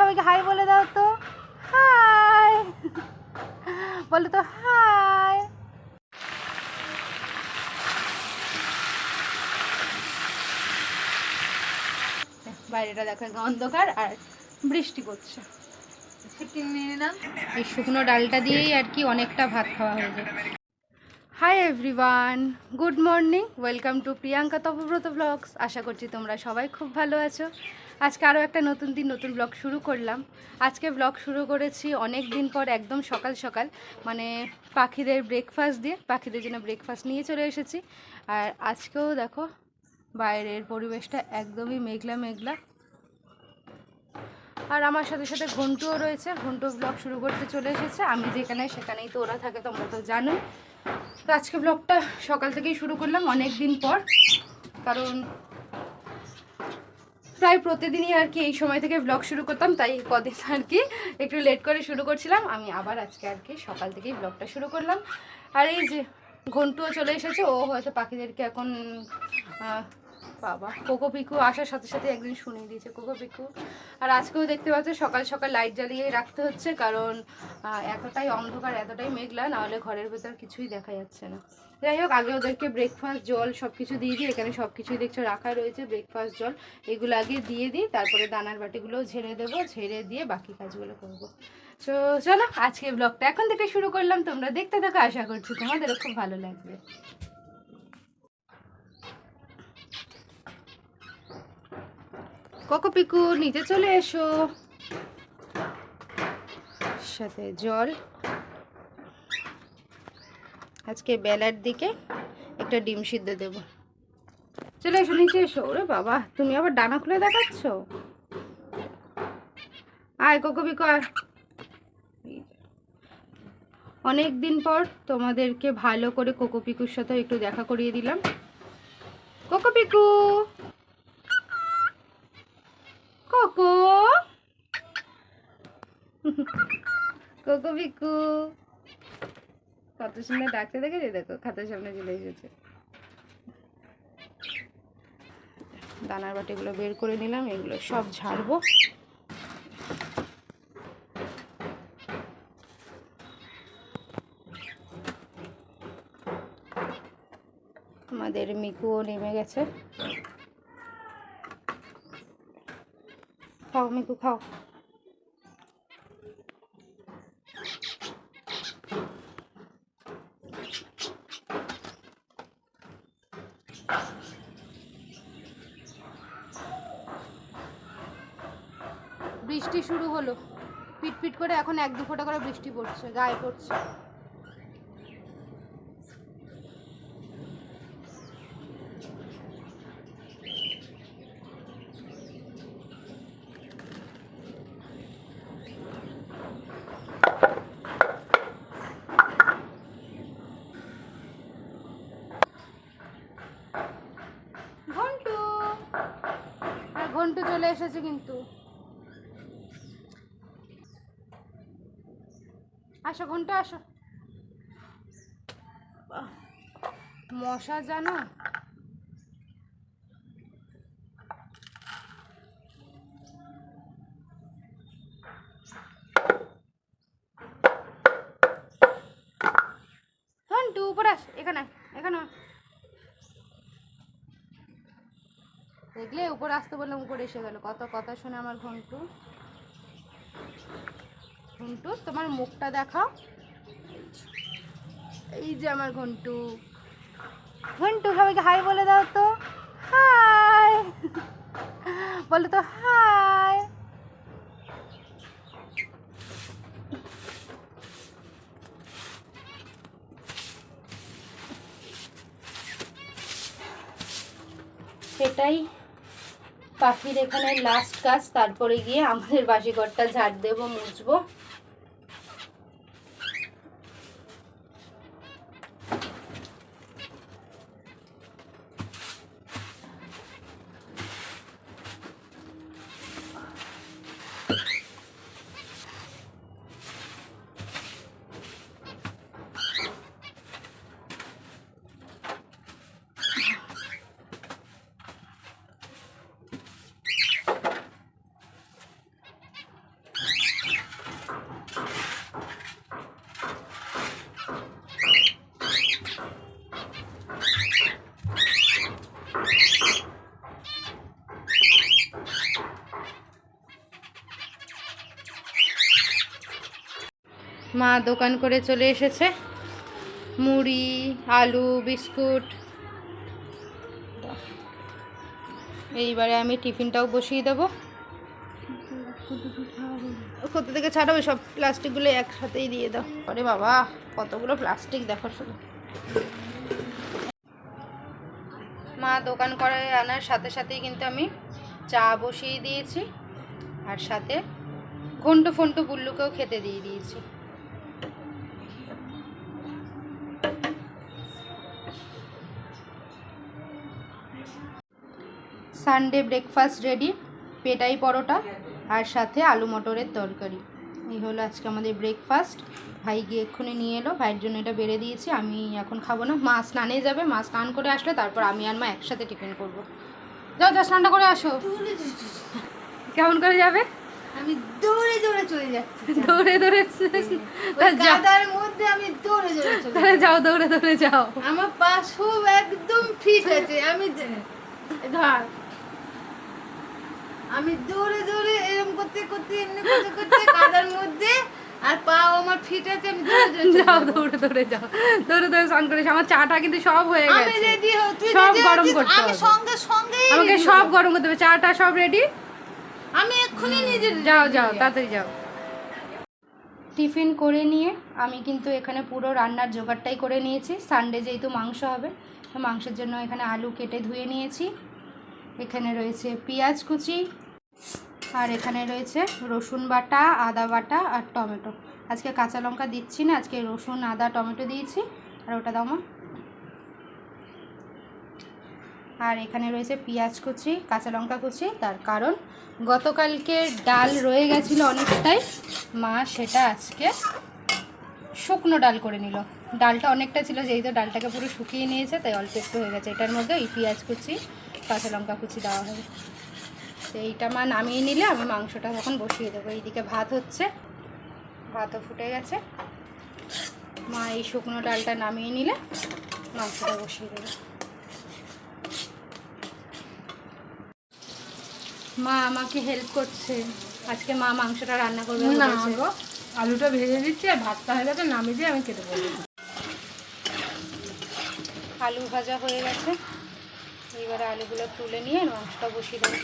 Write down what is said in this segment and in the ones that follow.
সবাইকে হাই বলে দাও তো। হাই। বলে তো হাই। বাইরেটা দেখো অন্ধকার আর বৃষ্টি ফিফটিন এই শুকনো ডালটা দিয়েই আর কি অনেকটা ভাত খাওয়া হয়ে যায়। Hi everyone good morning welcome to Priyanka Tapabrata blogs আশা করছি তোমরা সবাই খুব ভালো আছো। আজকে আরও একটা নতুন দিন, নতুন ব্লগ শুরু করলাম। আজকে ব্লগ শুরু করেছি অনেক দিন পর, একদম সকাল সকাল। মানে পাখিদের ব্রেকফাস্ট দিয়ে, পাখিদের জন্য ব্রেকফাস্ট নিয়ে চলে এসেছি। আর আজকেও দেখো, বাইরের পরিবেশটা একদমই মেঘলা মেঘলা। আর আমার সাথে সাথে ঘন্টুও রয়েছে। ঘন্টু ব্লগ শুরু করতে চলে এসেছে। আমি যেখানে সেখানেই তো ওরা থাকে, তোমরা তো জানোই। তো আজকে ব্লগটা সকাল থেকেই শুরু করলাম, অনেক দিন পর। কারণ প্রায় প্রতিদিনই আর কি এই সময় থেকে ব্লগ শুরু করতাম, তাই কদিন আর কি একটু লেট করে শুরু করছিলাম। আমি আবার আজকে আর কি সকাল থেকেই ব্লগটা শুরু করলাম। আর এই যে ঘন্টুও চলে এসেছে, ও হয়তো পাখিদেরকে এখন বাবা। কোকো পিকু আসার সাথে সাথে একদিন শুনিয়ে দিয়েছে কোকো পিকু আর আজকেও দেখতে পাচ্ছ, সকাল সকাল লাইট জ্বালিয়ে রাখতে হচ্ছে কারণ এতটাই অন্ধকার, এতটাই মেঘলা, নাহলে ঘরের ভেতর কিছুই দেখা যাচ্ছে না। যাই হোক, আগে ওদেরকে ব্রেকফাস্ট জল সব কিছু দিয়ে দিই এখানে সব কিছুই দেখছ রাখা রয়েছে ব্রেকফাস্ট জল। এগুলো আগে দিয়ে দিই, তারপরে দানার বাটিগুলো ঝেড়ে দেবো, ঝেড়ে দিয়ে বাকি কাজগুলো করব। তো চলো আজকে ব্লগটা এখন থেকে শুরু করলাম, তোমরা দেখতে থাকো, আশা করছি তোমাদেরও খুব ভালো লাগবে। কোকো পিকু নিচে চলে এসো। সাথে জল। আজকে বেলার দিকে একটা ডিম সিদ্ধ দেব। চলে এসো, নিচে এসো। ওরে বাবা, তুমি আবার ডানা খুলে দেখাচ্ছ? আয় কোকো পিকু আয়। অনেক দিন পর তোমাদেরকে ভালো করে কোকো পিকুর সাথে একটু দেখা করিয়ে দিলাম। Coco Piku Coco Coco Piku কত সুন্দর ডাকতে দেখেছে? দেখো, খাতার সামনে চলে এসেছে। দানার বাটিগুলো বের করে নিলাম, এগুলো সব ঝাড়বো। আমাদের মিকুও নেমে গেছে। খাও, মিকু, খাও বৃষ্টি শুরু হলো? পিট পিট করে এখন এক দু ফোঁটা করে বৃষ্টি পড়ছে, গায়ে পড়ছে। ঘন্টু চলে এসেছে কিন্তু। আসো ঘণ্টা, আসো। মশা জানো? ঘন্টু, উপরে আস, এখানে এখানে। দেখলে উপরে আসতে বললাম, উপরে এসে গেল। কত কথা শুনে আমার ঘন্টু। ঘন্টু, তোমার মুখটা দেখাও। এই যে আমার ঘন্টু। ঘন্টু, সবাইকে হাই বলে দাও তো। হাই বলে তো হাই সেটাই পাখির এখানে লাস্ট কাজ, তারপরে গিয়ে আমাদের বাসিঘরটা ঝাড় দেবো, মুছবো। মা দোকান করে চলে এসেছে। মুড়ি, আলু, বিস্কুট। এইবারে আমি টিফিনটাও বসিয়ে দেবো। কোথা থেকে ছাড়াবে সব প্লাস্টিকগুলো একসাথেই দিয়ে দাও। আরে বাবা, কতগুলো প্লাস্টিক, দেখো শুধু। মা দোকান করে আনার সাথে সাথেই কিন্তু আমি চা বসিয়ে দিয়েছি। আর সাথে ঘন্টু ফন্টু বুল্লুকেও খেতে দিয়ে দিয়েছি। সানডে ব্রেকফাস্ট রেডি পেটাই পরোটা আর সাথে আলু মটরের তরকারি। এই হলো আজকে আমাদের ব্রেকফাস্ট। ভাই গিয়ে এক্ষুনি নিয়ে এলো ভাইয়ের জন্য এটা বেড়ে দিয়েছি আমি এখন খাব না। মা স্নানে যাবে মা স্নান করে আসলে তারপর আমি আর মা একসাথে টিফিন করব। যাও যা স্নানটা করে আসো। কেমন করে যাবে? আমি দৌড়ে দৌড়ে চলে যাচ্ছি দৌড়ে দৌড়ে কাদার মধ্যে আমি দৌড়ে দৌড়ে চলে যাও দৌড়ে দৌড়ে যাও। আমার পা সব একদম ফিট আছে আমি ধর। আমি দৌড়ে দৌড়ে এরকম করতে করতে এমনি করতে করতে কাদার মধ্যে আর পাও আমার ফিট আছে আমি দৌড়ে যাও দৌড়ে দৌড়ে যাও। দৌড়ে দৌড়ে স্নান করে। আমার চাটা কিন্তু সব হয়ে গেছে। আমি রেডি হও তুই সব গরম করতে আমি। সঙ্গে সঙ্গে আমাকে সব গরম করতে হবে। চাটা সব রেডি আমি এক্ষুনি নিজে যাও যাও তাড়াতাড়ি যাও। টিফিন করে নিয়ে আমি কিন্তু এখানে পুরো রান্নার জোগাড়টাই করে নিয়েছি। সানডে যেহেতু মাংস হবে মাংসের জন্য এখানে আলু কেটে ধুয়ে নিয়েছি। এখানে রয়েছে পেঁয়াজ কুচি আর এখানে রয়েছে রসুন বাটা, আদা বাটা আর টমেটো। আজকে কাঁচা লঙ্কা দিচ্ছি না, আজকে রসুন, আদা, টমেটো দিয়েছি। আর ওটা দাও আর এখানে রয়েছে পেঁয়াজ কুচি, কাঁচা লঙ্কা কুচি। তার কারণ গতকালকে ডাল রয়ে গেছিল অনেকটাই। মা সেটা আজকে শুকনো ডাল করে নিল। ডালটা অনেকটা ছিল, যেহেতু ডালটাকে পুরো শুকিয়ে নিয়েছে, তাই অল্প একটু হয়ে গেছে। এটার মধ্যে ওই পেঁয়াজ কুচি, কাঁচা লঙ্কা কুচি দেওয়া হবে। তো এইটা মা নামিয়ে নিলে আমি মাংসটা তখন বসিয়ে দেবো। এইদিকে ভাত হচ্ছে ভাতও ফুটে গেছে। মা এই শুকনো ডালটা নামিয়ে নিলে মাংসটা বসিয়ে দেবে। মা আমাকে হেল্প করছে। আজকে মা মাংসটা রান্না করবে না। আলুটা ভেজে দিচ্ছি আর ভাতটা হয়ে গেছে নামিয়ে দিয়ে আমি কেটে পড়ব আলু ভাজা হয়ে গেছে। এবারে আলুগুলো তুলে নিয়ে মাংসটা বসিয়ে দেবো।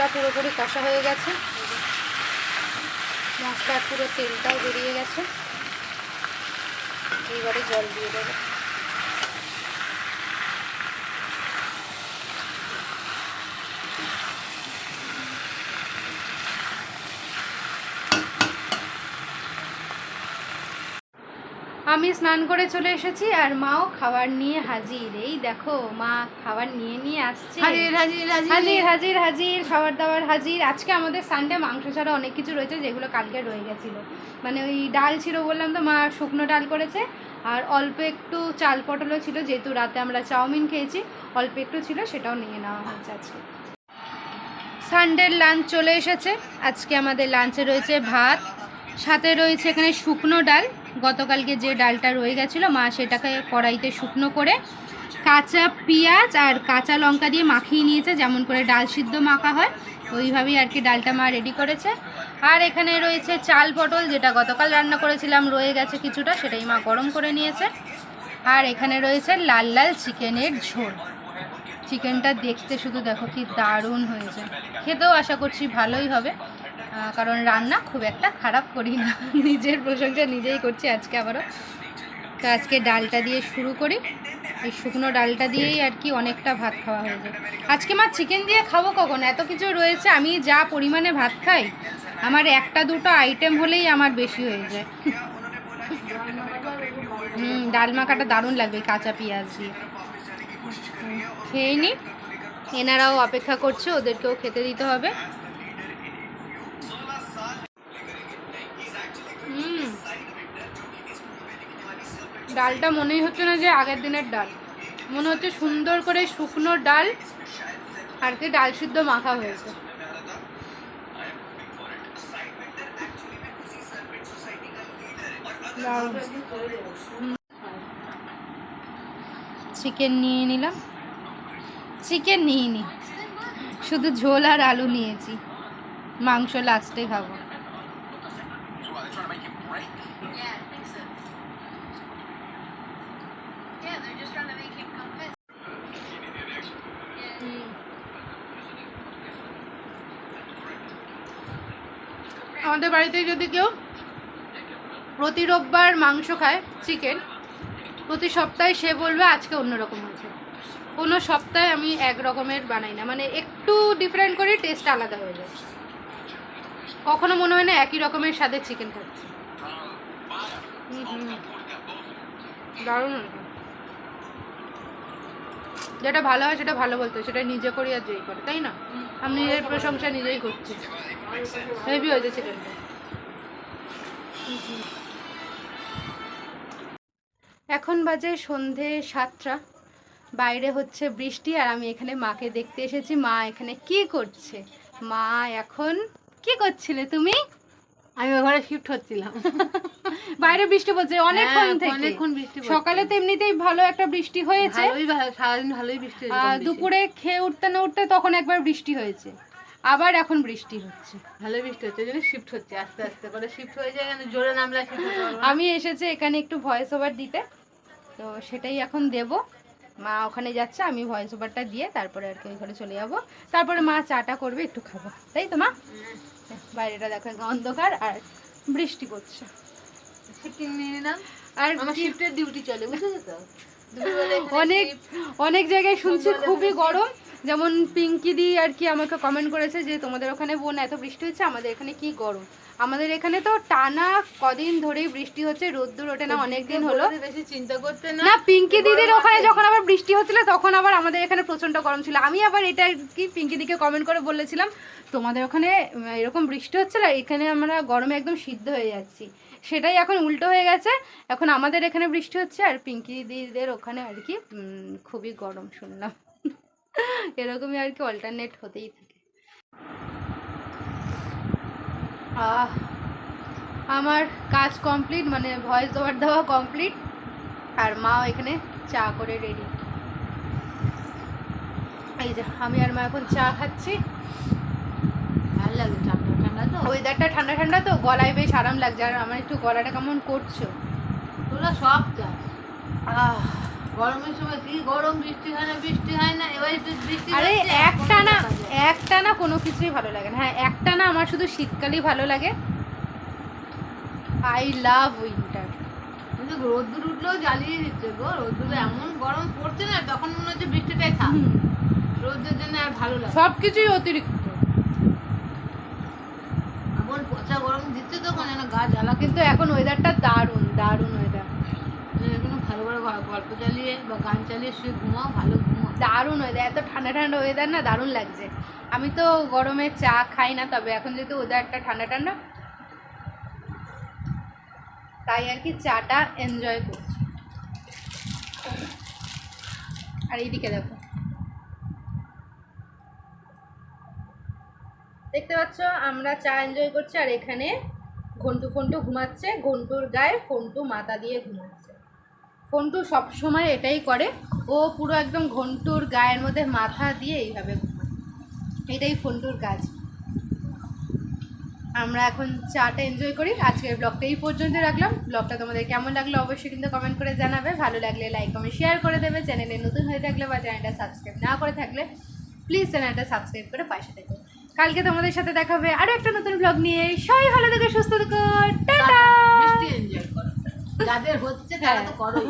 মাংসটা পুরোপুরি কষা হয়ে গেছে। মশলার পুরো তেলটাও বেরিয়ে গেছে। এইবারে জল দিয়ে দেবো। আমি স্নান করে চলে এসেছি আর মাও খাবার নিয়ে হাজির। এই দেখো মা খাবার নিয়ে নিয়ে আসছে। হাজির হাজির হাজির। হাজির হাজির খাবার দাবার হাজির। আজকে আমাদের সানডে মাংস ছাড়া অনেক কিছু রয়েছে যেগুলো কালকে রয়ে গেছিল। মানে ওই ডাল ছিল বললাম তো মা শুকনো ডাল করেছে। আর অল্প একটু চাল পটলও ছিল যেহেতু রাতে আমরা চাউমিন খেয়েছি অল্প একটু ছিল সেটাও নিয়ে নেওয়া হয়েছে আজকে। সানডের লাঞ্চ চলে এসেছে। আজকে আমাদের লাঞ্চে রয়েছে ভাত সাথে রয়েছে এখানে শুকনো ডাল। গতকালকে যে ডালটা রয়ে গেছিল, মা সেটাকে কড়াইতে শুকনো করে কাঁচা পেঁয়াজ আর কাঁচা লঙ্কা দিয়ে মাখিয়ে নিয়েছে, যেমন করে ডাল সিদ্ধ মাখা হয়, ওইভাবেই আর কি ডালটা মা রেডি করেছে। আর এখানে রয়েছে চাল পটল, যেটা গতকাল রান্না করেছিলাম, রয়ে গেছে কিছুটা, সেটাই মা গরম করে নিয়েছে। আর এখানে রয়েছে লাল লাল চিকেনের ঝোল। চিকেনটা দেখতে শুধু দেখো কি দারুণ হয়েছে। খেতেও আশা করছি ভালোই হবে। কারণ রান্না খুব একটা খারাপ করি না। নিজের প্রশংসা নিজেই করছি আজকে আবারও। তো আজকে ডালটা দিয়ে শুরু করি। এই শুকনো ডালটা দিয়েই আর কি অনেকটা ভাত খাওয়া হয়ে যায়। আজকে মা চিকেন দিয়ে খাব কখন? এত কিছু রয়েছে, আমি যা পরিমাণে ভাত খাই, আমার একটা দুটো আইটেম হলেই আমার বেশি হয়ে যায়। হুম, ডাল মাখাটা দারুণ লাগবে কাঁচা পেঁয়াজ দিয়ে। খেয়ে নি। এনারাও অপেক্ষা করছে, ওদেরকেও খেতে দিতে হবে হুম ডালটা মনেই হচ্ছে না যে আগের দিনের ডাল। মনে হচ্ছে সুন্দর করে শুকনো ডাল আর কি ডাল সিদ্ধ মাখা হয়েছে। চিকেন নিয়ে নিলাম। চিকেন নিয়ে নি। শুধু ঝোল আর আলু নিয়েছি। মাংস লাস্টে খাব হুম। আমাদের বাড়িতে যদি কেউ প্রতি রোববার মাংস খায় চিকেন প্রতি সপ্তাহে সে বলবে আজকে অন্যরকম হয়েছে কোনো সপ্তাহে আমি এক রকমের বানাই না মানে একটু ডিফারেন্ট করে টেস্ট আলাদা হয়ে যায় কখনো মনে হয় না একই রকমের স্বাদে চিকেন খাচ্ছি। দারুণ। যেটা ভালো হয় সেটা ভালো বলতে সেটা নিজে করি আর যেই করে, তাই না? আমি নিজের প্রশংসা নিজেই করছি। হেভি হয়েছে চিকেনটা এখন বাজে সন্ধে সাতটা, বাইরে হচ্ছে বৃষ্টি আর আমি এখানে মাকে দেখতে এসেছি। মা এখানে কি করছে? মা এখন কি করছিলে তুমি? আমি ওখানে শিফট হচ্ছিলাম। বাইরে বৃষ্টি পড়ছে অনেকক্ষণ হ্যাঁ, থেকে। অনেকক্ষণ বৃষ্টি সকালে তো এমনিতেই ভালো একটা বৃষ্টি হয়েছে। সারাদিন ভালোই বৃষ্টি। দুপুরে খেয়ে উঠতে না উঠতে তখন একবার বৃষ্টি হয়েছে। আবার এখন বৃষ্টি হচ্ছে। ভালোই বৃষ্টি হচ্ছে জন্য শিফট হচ্ছে আস্তে আস্তে। করে শিফট হয়ে যায় কেন? জোরে নামলে আমি এসেছি এখানে একটু ভয়েস ওভার দিতে। তো সেটাই এখন দেব। মা ওখানে যাচ্ছে আমি ভয়েস ওভারটা দিয়ে তারপরে আর কি ওই ঘরে চলে যাব। তারপরে মা চাটা করবে একটু খাব। তাই তো মা? বাইরেটা দেখো অন্ধকার আর বৃষ্টি পড়ছে। আর আমার শিফটের ডিউটি চলে বুঝেছ তো? অনেক অনেক জায়গায় শুনছি খুবই গরম। যেমন পিঙ্কি দি আর কি আমাকে কমেন্ট করেছে যে তোমাদের ওখানে বোন এত বৃষ্টি হচ্ছে আমাদের এখানে কি গরম? আমাদের এখানে তো টানা কদিন ধরেই বৃষ্টি হচ্ছে রোদ্দুর ওঠে না অনেক দিন হলো। বেশি চিন্তা করতে না না পিঙ্কি দিদির ওখানে যখন আবার বৃষ্টি হচ্ছিল তখন আবার আমাদের এখানে প্রচণ্ড গরম ছিল। আমি আবার এটা কি পিঙ্কি দিকে কমেন্ট করে বলেছিলাম তোমাদের ওখানে এরকম বৃষ্টি হচ্ছে না এখানে আমরা গরমে একদম সিদ্ধ হয়ে যাচ্ছি। সেটাই এখন উল্টো হয়ে গেছে। এখন আমাদের এখানে বৃষ্টি হচ্ছে আর পিঙ্কি দিদিদের ওখানে আর কি খুবই গরম শুনলাম। এরকমই আর কি অল্টারনেট হতেই থাকে। আহ, আমার কাজ কমপ্লিট মানে ভয়েস ওভার দেওয়া কমপ্লিট আর মাও এখানে চা করে রেডি এই যে, আমি আর মা এখন চা খাচ্ছি। ভালো লাগে তো ওয়েদারটা ঠান্ডা ঠান্ডা তো? গলায় বেশ আরাম লাগছে। আর আমার একটু গলাটা কেমন করছ? তোরা সব চা আহ গরমের সময় কি গরম বৃষ্টি হয় না বৃষ্টি হয় না? এবার একটু বৃষ্টি আরে একটা না একটা না কোনো কিছুই ভালো লাগে না। হ্যাঁ একটা না আমার শুধু শীতকালই ভালো লাগে। আই লাভ উইন্টার কিন্তু রোদ্দুর উঠলেও জ্বালিয়ে দিচ্ছে গো। রোদ্দুরে এমন গরম পড়ছে না তখন মনে হচ্ছে বৃষ্টিটাই থাক। রোদের জন্য আর ভালো লাগে সব কিছুই অতিরিক্ত এমন পচা গরম দিচ্ছে তখন যেন গা জ্বালা, কিন্তু এখন ওয়েদারটা দারুণ দারুণ ওয়েদার ভালো করে গল্প চালিয়ে বা গান চালিয়ে শুয়ে ঘুমাও, ভালো ঘুমাও। দারুণ ওয়েদার এত ঠান্ডা ঠান্ডা ওয়েদার না দারুণ লাগছে। আমি তো গরমে চা খাই না, তবে এখন যেহেতু ওয়েদারটা ঠান্ডা ঠান্ডা, তাই আর কি চাটা এনজয় করছি। আর এইদিকে দেখো। দেখতে পাচ্ছ, আমরা চা এনজয় করছি আর এখানে ঘন্টু ফন্টু ঘুমাচ্ছে। ঘন্টুর গায়ে ফন্টু মাথা দিয়ে ঘুমাচ্ছে। ফন্টু সবসময় এটাই করে। ও পুরো একদম ঘন্টুর গায়ের মধ্যে মাথা দিয়ে এইভাবে ঘুমায়। এটাই ফন্টুর কাজ। আমরা এখন চাটা এনজয় করি। আজকের ব্লগটা এই পর্যন্ত রাখলাম। ব্লগটা তোমাদের কেমন লাগল অবশ্যই কিন্তু কমেন্ট করে জানাবে। ভালো লাগলে লাইক কমেন্ট শেয়ার করে দেবে। চ্যানেলে নতুন হয়ে থাকলে বা চ্যানেলটা সাবস্ক্রাইব না করে থাকলে প্লিজ চ্যানেলটা সাবস্ক্রাইব করে পাশে থেকো। কালকে তোমাদের সাথে দেখা হবে আরও একটা নতুন ব্লগ নিয়ে। সবাই ভালো থেকো, সুস্থ থেকো। টাটা! যাদের হচ্ছে তারা তো করো